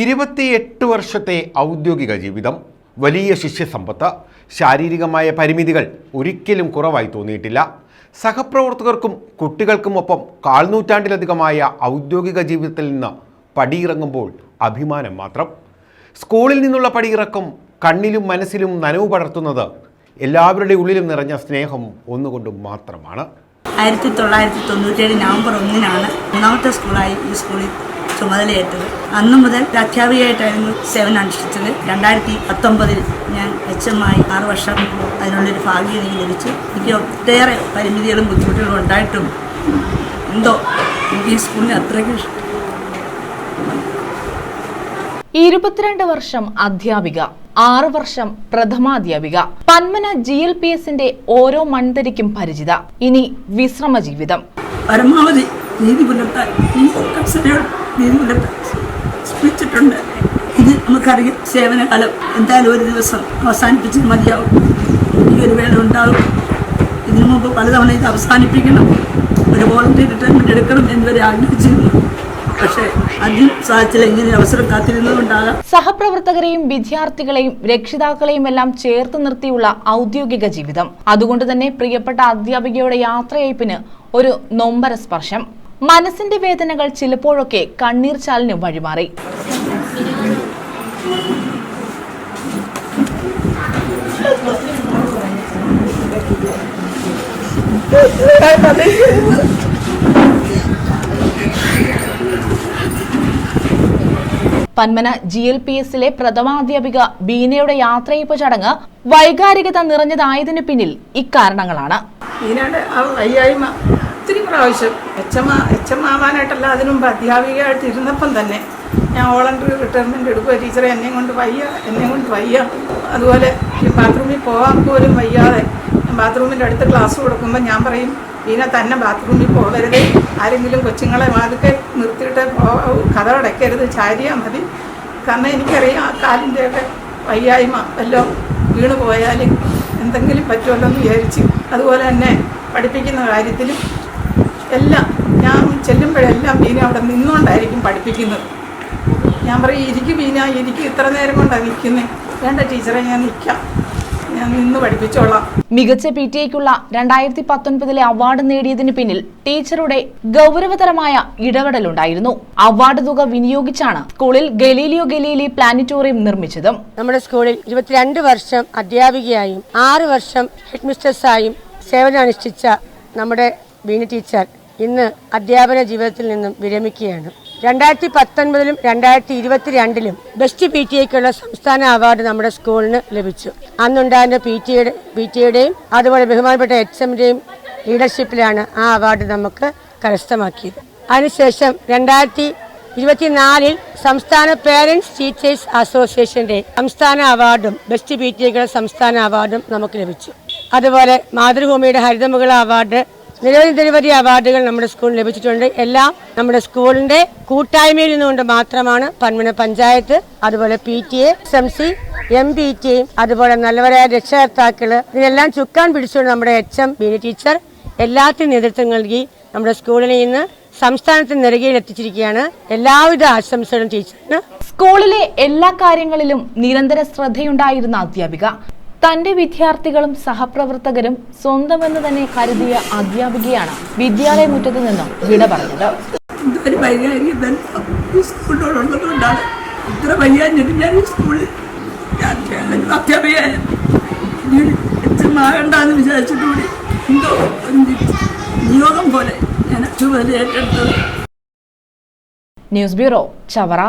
ഇരുപത്തിയെട്ട് വർഷത്തെ ഔദ്യോഗിക ജീവിതം വലിയ ശിഷ്യസമ്പത്ത് ശാരീരികമായ പരിമിതികൾ ഒരിക്കലും കുറവായി തോന്നിയിട്ടില്ല. സഹപ്രവർത്തകർക്കും കുട്ടികൾക്കുമൊപ്പം കാൽനൂറ്റാണ്ടിലധികമായ ഔദ്യോഗിക ജീവിതത്തിൽ നിന്ന് പടിയിറങ്ങുമ്പോൾ അഭിമാനം മാത്രം. സ്കൂളിൽ നിന്നുള്ള പടിയിറക്കം കണ്ണിലും മനസ്സിലും നനവ് പടർത്തുന്നത് എല്ലാവരുടെ ഉള്ളിലും നിറഞ്ഞ സ്നേഹം ഒന്നുകൊണ്ടും മാത്രമാണ്. ആയിരത്തി തൊള്ളായിരത്തി തൊണ്ണൂറ്റേഴ് നവംബർ ഒന്നിനാണ് മൂന്നാമത്തെ സ്കൂളായി ഈ സ്കൂളിൽ ചുമതലയേറ്റത് അന്നു മുതൽ അധ്യാപികയായിട്ടായിരുന്നു സേവനം അനുഷ്ഠിച്ചത്. രണ്ടായിരത്തി പത്തൊമ്പതിൽ ഞാൻ എച്ച് എം ആയി ആറ് വർഷം അതിനുള്ളൊരു ഭാഗ്യം എനിക്ക് ലഭിച്ചു. എനിക്ക് ഒട്ടേറെ പരിമിതികളും ബുദ്ധിമുട്ടുകളും ഉണ്ടായിട്ടും എന്തോ എനിക്ക് ഈ സ്കൂളിന് അത്രയ്ക്ക് ഇഷ്ടം. ഇരുപത്തിരണ്ട് വർഷം അധ്യാപിക ആറു വർഷം പ്രഥമാധ്യാപിക. പന്മന ജി എൽ പി എസിന്റെ ഓരോ മൺതരിക്കും പരിചിത ഇനി വിശ്രമ ജീവിതം പരമാവധി നീതി പുലർത്താൻ ഈ സ്പിച്ചിട്ടുണ്ട് ഇത് നമുക്കറിയാം സേവനകാലം. എന്തായാലും ഒരു ദിവസം അവസാനിപ്പിച്ച് മതിയാവും. ഈ ഒരു വേള ഉണ്ടാകും ഇതിനു മുമ്പ് പലതവണ ഇത് അവസാനിപ്പിക്കണം. ഒരു വോളണ്ടിയർ റിട്ടയർമെന്റ് എടുക്കണം എന്നിവരെ ആഗ്രഹിച്ചിരുന്നു പക്ഷേ അതിന് സാധിച്ചില്ല. ഇങ്ങനെ അവസരം കാത്തിരുന്നതുകൊണ്ടാകാം. സഹപ്രവർത്തകരെയും വിദ്യാർത്ഥികളെയും രക്ഷിതാക്കളെയും എല്ലാം ചേർത്ത് നിർത്തിയുള്ള ഔദ്യോഗിക ജീവിതം. അതുകൊണ്ട് തന്നെ പ്രിയപ്പെട്ട അധ്യാപികയുടെ യാത്രയയപ്പിന് ഒരു നൊമ്പര സ്പർശം. മനസ്സിന്റെ വേദനകൾ ചിലപ്പോഴൊക്കെ കണ്ണീർ ചാലിന് വഴിമാറി. പന്മന ജി എൽ പി എസിലെ പ്രഥമാധ്യാപിക ബീനയുടെ യാത്രയപ്പ് ചടങ്ങ് വൈകാരികത നിറഞ്ഞതായതിനു പിന്നിൽ ഇക്കാരണങ്ങളാണ്. പ്രാവശ്യം. എച്ച് എം എച്ച് എം ആവാനായിട്ടല്ല അതിനു മുമ്പ് അധ്യാപികയായിട്ട് ഇരുന്നപ്പം തന്നെ ഞാൻ വോളണ്ടറി റിട്ടയർമെന്റ് എടുക്കുക ടീച്ചറെ എന്നെയും കൊണ്ട് വയ്യ എന്നെയും കൊണ്ട് വയ്യ. അതുപോലെ ഈ ബാത്റൂമിൽ പോകാൻ പോലും വയ്യാതെ ബാത്റൂമിന്റെ അടുത്ത് ക്ലാസ് കൊടുക്കുമ്പോൾ ഞാൻ പറയും ഇതിനെ തന്നെ ബാത്റൂമിൽ പോകരുത്. ആരെങ്കിലും കൊച്ചുങ്ങളെ വാതൊക്കെ നിർത്തിയിട്ട് കഥ അടയ്ക്കരുത്. ചാരിയാൽ മതി. കാരണം എനിക്കറിയാം ആ കാലിന്റെയൊക്കെ വയ്യായ്മ വല്ലോ വീണ് പോയാലും എന്തെങ്കിലും പറ്റുമല്ലോ എന്ന് വിചാരിച്ച് അതുപോലെ തന്നെ പഠിപ്പിക്കുന്ന കാര്യത്തിലും എല്ലാം ഞാൻ ചെല്ലുമ്പോഴെല്ലാം മീന അവിടെ നിന്നുകൊണ്ടായിരിക്കും പഠിപ്പിക്കുന്നത്. ഞാൻ പറയും ഇരിക്കും മീന എനിക്ക് ഇത്ര നേരം കൊണ്ടാണ് നിൽക്കുന്നത് വേണ്ട ടീച്ചറെ ഞാൻ നിൽക്കാം ഞാൻ നിന്ന് പഠിപ്പിച്ചോളാം. മികച്ച പി ടി എക്കുള്ള രണ്ടായിരത്തി പത്തൊൻപതിലെ അവാർഡ് നേടിയതിന് പിന്നിൽ ടീച്ചറുടെ ഗൗരവതരമായ ഇടപെടലുണ്ടായിരുന്നു. അവാർഡ് തുക വിനിയോഗിച്ചാണ് സ്കൂളിൽ ഗലീലിയോ ഗലീലി പ്ലാനറ്റോറിയം നിർമ്മിച്ചതും. നമ്മുടെ സ്കൂളിൽ ഇരുപത്തിരണ്ട് വർഷം അധ്യാപികയായും ആറ് വർഷം ഹെഡ് മിസ്റ്റേഴ്സായും സേവനമനുഷ്ഠിച്ച നമ്മുടെ ബീന ടീച്ചർ ഇന്ന് അധ്യാപന ജീവിതത്തിൽ നിന്നും വിരമിക്കുകയാണ്. രണ്ടായിരത്തി പത്തൊൻപതിലും രണ്ടായിരത്തി ഇരുപത്തിരണ്ടിലും ബെസ്റ്റ് പി ടി എക്കുള്ള സംസ്ഥാന അവാർഡ് നമ്മുടെ സ്കൂളിന് ലഭിച്ചു. അന്നുണ്ടായിരുന്ന പി ടി എയുടെ പി ടി എയുടെയും അതുപോലെ ബഹുമാനപ്പെട്ട എച്ച് എമ്മിന്റെയും ലീഡർഷിപ്പിലാണ് ആ അവാർഡ് നമുക്ക് കരസ്ഥമാക്കിയത്. അതിനുശേഷം രണ്ടായിരത്തി ഇരുപത്തിനാലിൽ സംസ്ഥാന പേരൻസ് ടീച്ചേഴ്സ് അസോസിയേഷന്റെ സംസ്ഥാന അവാർഡും ബെസ്റ്റ് പി ടി എക്കുള്ള സംസ്ഥാന അവാർഡും നമുക്ക് ലഭിച്ചു. അതുപോലെ മാതൃഭൂമിയുടെ ഹരിതമുകള അവാർഡ് നിരവധി നിരവധി അവാർഡുകൾ നമ്മുടെ സ്കൂളിൽ ലഭിച്ചിട്ടുണ്ട്. എല്ലാം നമ്മുടെ സ്കൂളിന്റെ കൂട്ടായ്മയിൽ നിന്നുകൊണ്ട് മാത്രമാണ് പന്മന പഞ്ചായത്ത് അതുപോലെ P T A S M C M P T അതുപോലെ നല്ലവരായ രക്ഷകർത്താക്കൾ ഇതിനെല്ലാം ചുക്കാൻ പിടിച്ചുകൊണ്ട് നമ്മുടെ എച്ച് എം ബി ടീച്ചർ എല്ലാത്തിനും നേതൃത്വം നൽകി നമ്മുടെ സ്കൂളിനെ ഇന്ന് സംസ്ഥാനത്തിന് നിരകയിൽ എത്തിച്ചിരിക്കുകയാണ്. എല്ലാവിധ ആശംസകളും ടീച്ചറിന്. സ്കൂളിലെ എല്ലാ കാര്യങ്ങളിലും നിരന്തര ശ്രദ്ധയുണ്ടായിരുന്ന അധ്യാപിക. തന്റെ വിദ്യാർത്ഥികളും സഹപ്രവർത്തകരും സ്വന്തമെന്ന് തന്നെ കരുതിയ അധ്യാപികയാണ് വിദ്യാലയ മുറ്റത്ത് നിന്നും വിട പറഞ്ഞത് ഇതൊരു വൈകാരിക ബന്ധം ഈ സ്കൂളിനോടുള്ളതുകൊണ്ടാണ് ഇത്ര വയ്യാഞ്ഞിട്ട് ഞാൻ ഈ സ്കൂളിൽ ഞാൻ അധ്യാപികയായ വിചാരിച്ചിട്ടുകൂടി എന്തോ നിയോഗം പോലെ ഞാൻ ഏറ്റെടുത്തത്. News bureau Chavara.